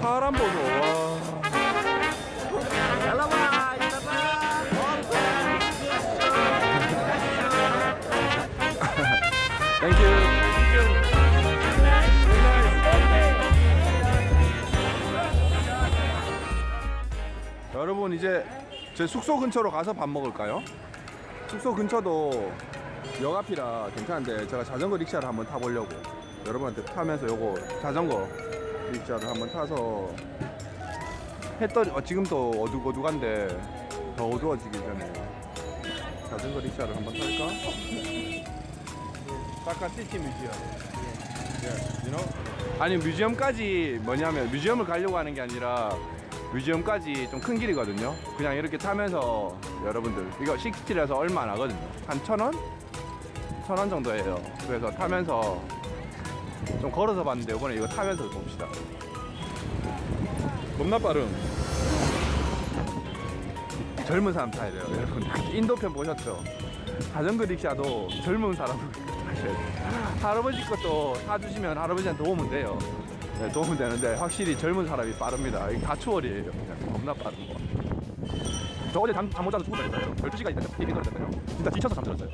사람 보소. 와. 여러분 이제 제 숙소 근처로 가서 밥 먹을까요? 숙소 근처도 역 앞이라 괜찮은데 제가 자전거 릭샤를 한번 타보려고 여러분한테 타면서 요거 자전거 릭샤를 한번 타서 했더니 어, 지금 또 어둑어둑한데 더 어두워지기 전에 자전거 릭샤를 한번 탈까? 사카 시티 뮤지엄 예, you know? 아니 뮤지엄까지 뭐냐면 뮤지엄을 가려고 하는 게 아니라 뮤지엄까지 좀 큰 길이거든요 그냥 이렇게 타면서 여러분들 이거 식스티라서 얼마 안 하거든요 한 천 원? 천 원 정도예요 그래서 타면서 좀 걸어서 봤는데 이번에 이거 타면서 봅시다. 겁나 빠름. 젊은 사람 타야 돼요 여러분. 인도편 보셨죠? 자전거 릭샤도 젊은 돼요. 할아버지 것도 사주시면 할아버지한테 도움은 돼요. 네, 도움은 되는데 확실히 젊은 사람이 빠릅니다. 이게 가추월이에요 그냥. 겁나 빠른 거 저 어제 잠 못 자서 죽었다니까요. 12시까지 됐는데 TV 들었잖아요. 진짜 지쳐서 잠들었어요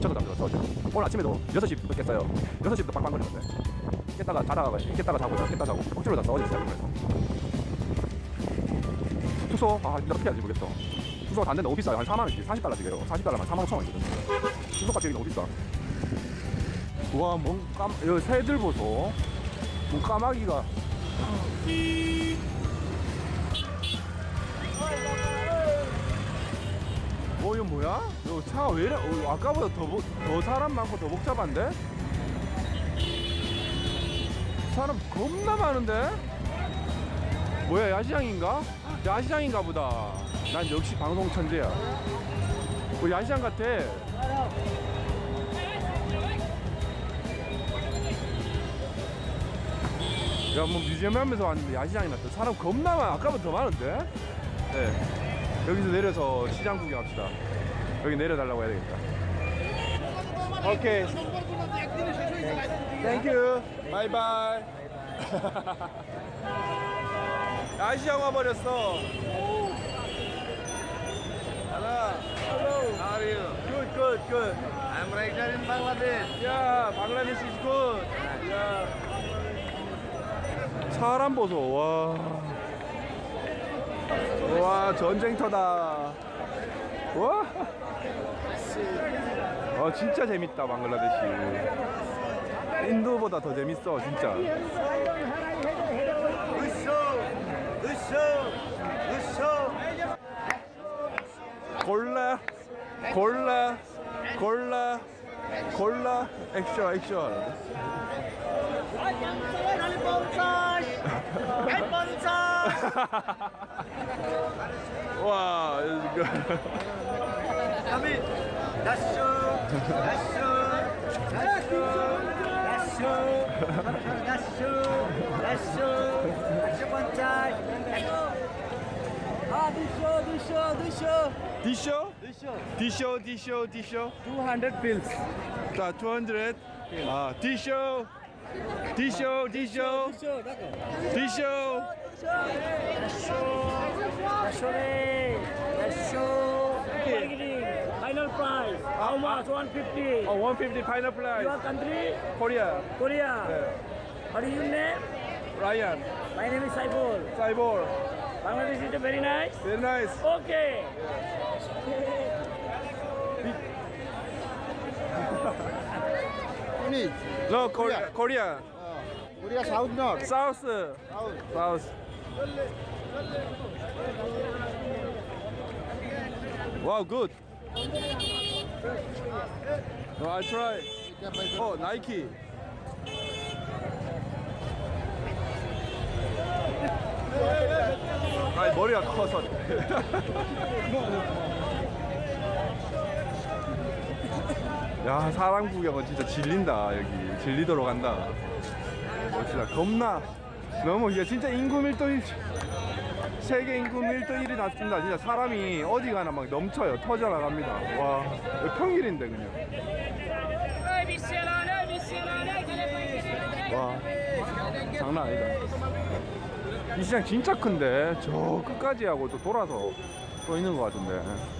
지쳐서 잠들었어 어제 오늘 아침에도 6시부터 깼어요. 6시부터 빵빵거리는데. 깼다가 자다가 깼다가 자고 깼다가 자고 억지로 잤어 어제 진짜 그래서 숙소 아 진짜 어떻게 될지 모르겠어. 숙소가 단데는 너무 비싸요. 한 4만원씩 40달러씩이에요 40달러면 4만 5천원 이거든 숙소값이 여기 너무 비싸. 와, 뭔 깜, 여기 새들 보소. 뭔 까마귀가. 어, 이거 뭐야? 이거 차가 왜 이래? 어, 아까보다 더, 복- 더 사람 많고 더 복잡한데? 사람 겁나 많은데? 뭐야, 야시장인가? 야시장인가 보다. 난 역시 방송 천재야. 뭐 야시장 같아. 야, 뭐 뮤지엄 하면서 왔는데 야시장이 났다. 사람 겁나 많아. 아까보다 더 많은데? 네. 여기서 내려서 시장 구경합시다. 여기 내려달라고 해야 되겠다. 오케이. 땡큐. 바이바이. 야시장 와버렸어. Hello. Hello. How are you? Good, good, good. I'm writer in Bangladesh. 야, 방글라데시 is good. 야. 사람 보소. 와. 와, 전쟁터다. 와. 어, 진짜 재밌다, 방글라데시. 인도보다 더 재밌어, 진짜. 골라, 골라, 골라, 골라, 액션, 액션. Wow, this is good. Come in. That's so. That's so. That's so. That's so. That's so. That's so. That's your one time. Ah, show, this show, this show. This show? This show. This show, this show, this show. 200 pills. 200. Ah, this show. Re, Dasho. Bargaining. Final price. How much? 150. 어, 150 파이널 Your 플라이. country? 코리아. Korea. 네. What is your name? 라이언. My name is Saiful. 사이볼. Bangladesh is very nice. Very nice. Okay. Finish. No, 코리아. 코리아. Korea South North. 사우스. South. 사우스. Wow, good. No, I try. 어, 나이키. 아, 머리가 커서. 야, 사람 구경은 진짜 질린다, 여기. 질리도록 한다. 멋지다. 겁나. 너무, 이게 진짜 인구 밀도이, 세계 인구 밀도 1위 났습니다. 진짜 사람이 어디 가나 막 넘쳐요. 터져나갑니다. 와, 평일인데, 그냥. 와, 장난 아니다. 이 시장 진짜 큰데 저 끝까지 하고 또 돌아서 또 있는 것 같은데.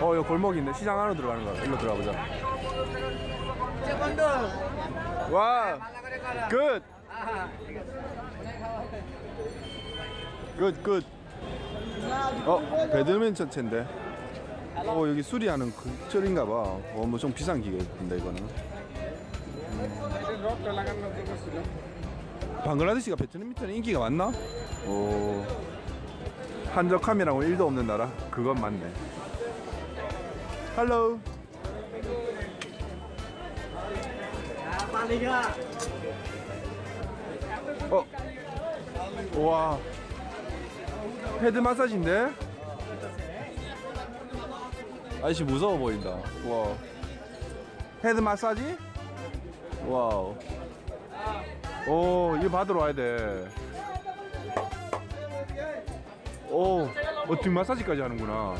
어, 여기 골목이 있네. 시장 안으로 들어가는 거야. 일로 들어가 보자. 와, 굿. 굿, 굿. 어, 배드민턴 채인데. 어, 여기 수리하는 그 철인가 봐. 어, 뭐 좀 비싼 기계인데 이거는. 방글라데시가 배드민턴에 인기가 많나? 오. 한적함이라고 1도 없는 나라? 그건 맞네. 할로. 어. 와. 헤드 마사지인데? 아저씨 무서워 보인다. 와. 헤드 마사지? 와우. 오, 이거 받으러 와야 돼. 오, 어, 등 마사지까지 하는구나.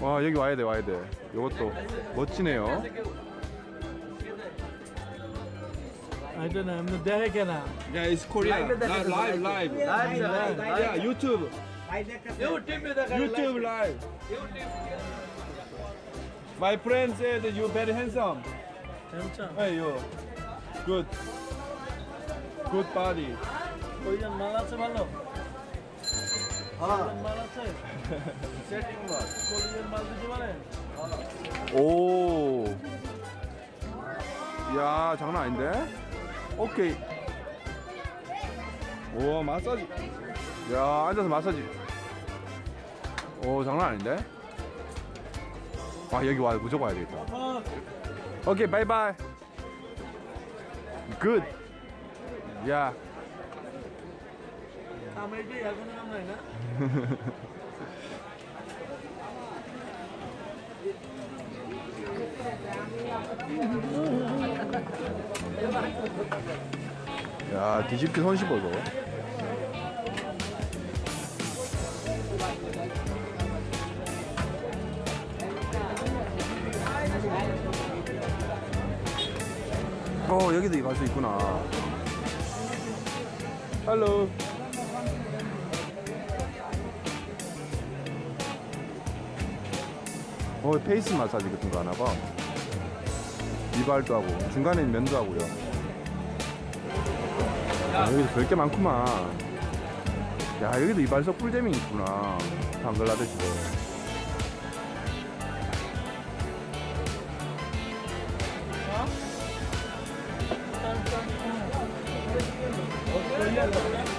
와 여기 와야 돼 와야 돼 이것도 멋지네요 I don't know. I'm not there again. now. Yeah, it's Korea. Live, live, live. live. Live, live, live. Yeah, YouTube. YouTube live. My friend said you very handsome. Handsome. Hey, you. Good. Good body. Korean 말라서 말로. 오. 야, 장난 아닌데? 오케이. 오, 마사지. 야, 앉아서 마사지. 오, 장난 아닌데? 와, 여기 와, 무조건 와야 되겠다. 오케이, 바이바이. 굿. 야, আমার কি এখন নাম নাই না 야, 뒤집기 손 씹어서. 어, 여기도 갈 수 있구나. 할로. 어, 페이스 마사지 같은 거 하나 봐. 이발도 하고, 중간에 면도 하고요. 야, 여기도 별게 많구만. 야, 여기도 이발소 꿀잼이 있구나. 방글라데시도.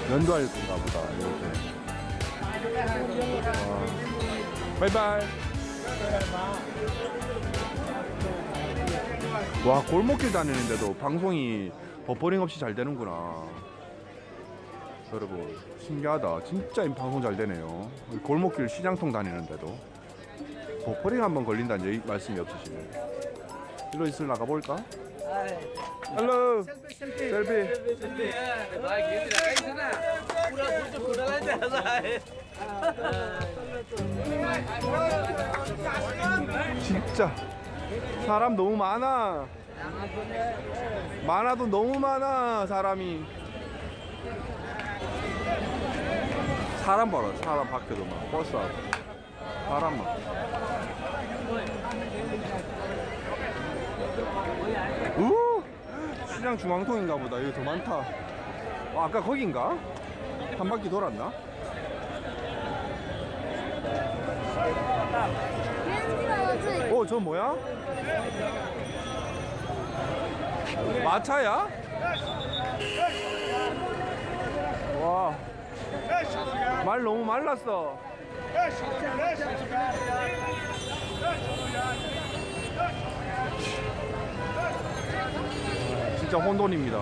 면도할 건가 보다, 이렇게. 와. 바이바이. 와, 골목길 다니는데도 방송이 버퍼링 없이 잘 되는구나. 여러분, 신기하다. 진짜 이 방송 잘 되네요. 이 골목길 시장통 다니는데도. 버퍼링 한번 걸린다는 말씀이 없으시네. 일로 있을 나가볼까? 헬로 셀피 진짜. 사람 너무 많아. 많아도 너무 많아 사람이. 사람 봐라. 사람 밖에도 막 버스하고. 사람만 우 시장 중앙통인가 보다 여기 더 많다 어, 아까 거긴가? 한 바퀴 돌았나? 어, 저 뭐야? 마차야? 와. 말 너무 말랐어. 진짜 혼돈입니다.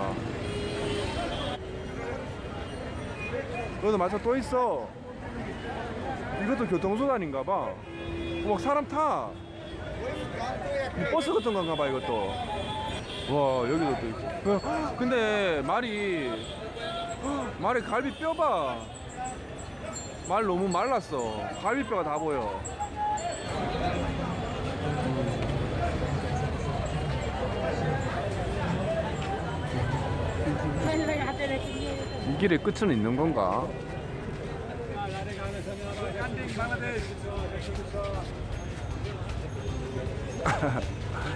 여기도 마차 또 있어. 이것도 교통수단인가 봐. 어, 막 사람 타. 이 버스 같은 건가 봐 이것도. 와 여기도 또 있고. 어, 근데 말이 말이 갈비 뼈 봐. 말 너무 말랐어. 갈비뼈가 다 보여. 이 길의 끝은 있는 건가?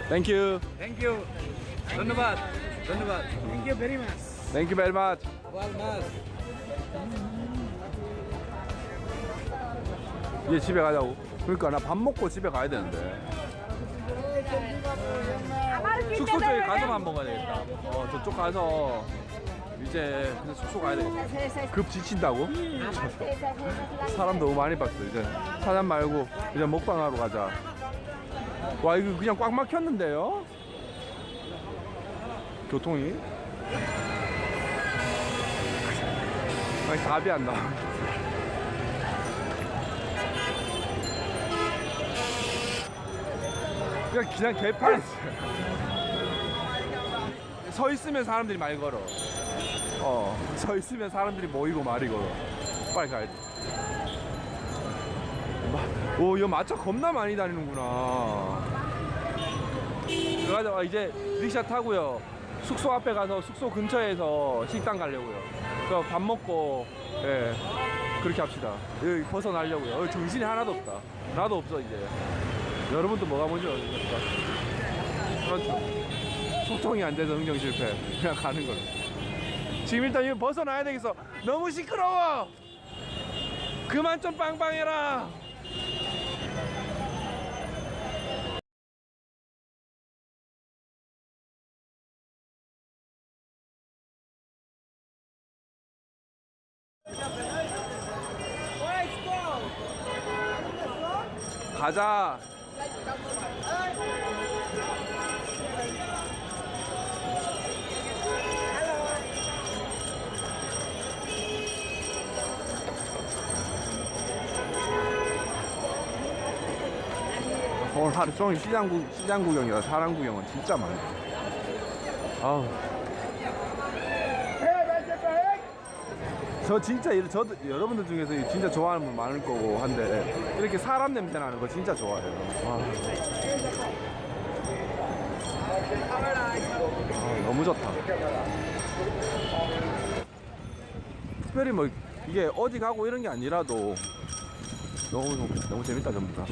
땡큐 Thank you. धन्यवाद धन्यवाद Thank you very much. 땡큐 벨 마치 얘 집에 가자고 그러니까 나 밥 먹고 집에 가야 되는데 숙소 쪽에 가서 밥 먹어야 되겠다 어 저쪽 가서 이제 그냥 숙소 가야 되겠다. 급 지친다고? 사람 너무 많이 봤어 이제. 사람 말고 이제 먹방하러 가자. 와 이거 그냥 꽉 막혔는데요? 교통이? 아니 답이 안 나와. 그냥 그냥 개판이지 서 있으면 사람들이 말 걸어 어 서 있으면 사람들이 모이고 말이 걸어 빨리 가야 돼 마- 오, 이거 마차 겁나 많이 다니는구나. 들어가자. 아, 이제 릭샤 타고요. 숙소 앞에 가서 숙소 근처에서 식당 가려고요. 그밥 먹고, 예, 그렇게 합시다. 여기 벗어나려고요. 어, 정신이 하나도 없다. 나도 없어, 이제. 여러분도 뭐가 뭔지 모르겠다. 그렇죠. 소통이 안 돼서 흥정 실패. 그냥 가는 걸로. 지금 일단 이거 벗어나야 되겠어. 너무 시끄러워! 그만 좀 빵빵해라! 가자. 오늘 하루 종일 시장 구 시장 구경이라 사람 구경은 진짜 많네. 아우. 저 진짜 이- 저도 여러분들 중에서 진짜 좋아하는 분 많을 거고 한데 이렇게 사람 냄새 나는 거 진짜 좋아해요. 와. 아, 너무 좋다. 특별히 뭐 이게 어디 가고 이런 게 아니라도 너무 너무 재밌다 전부 다.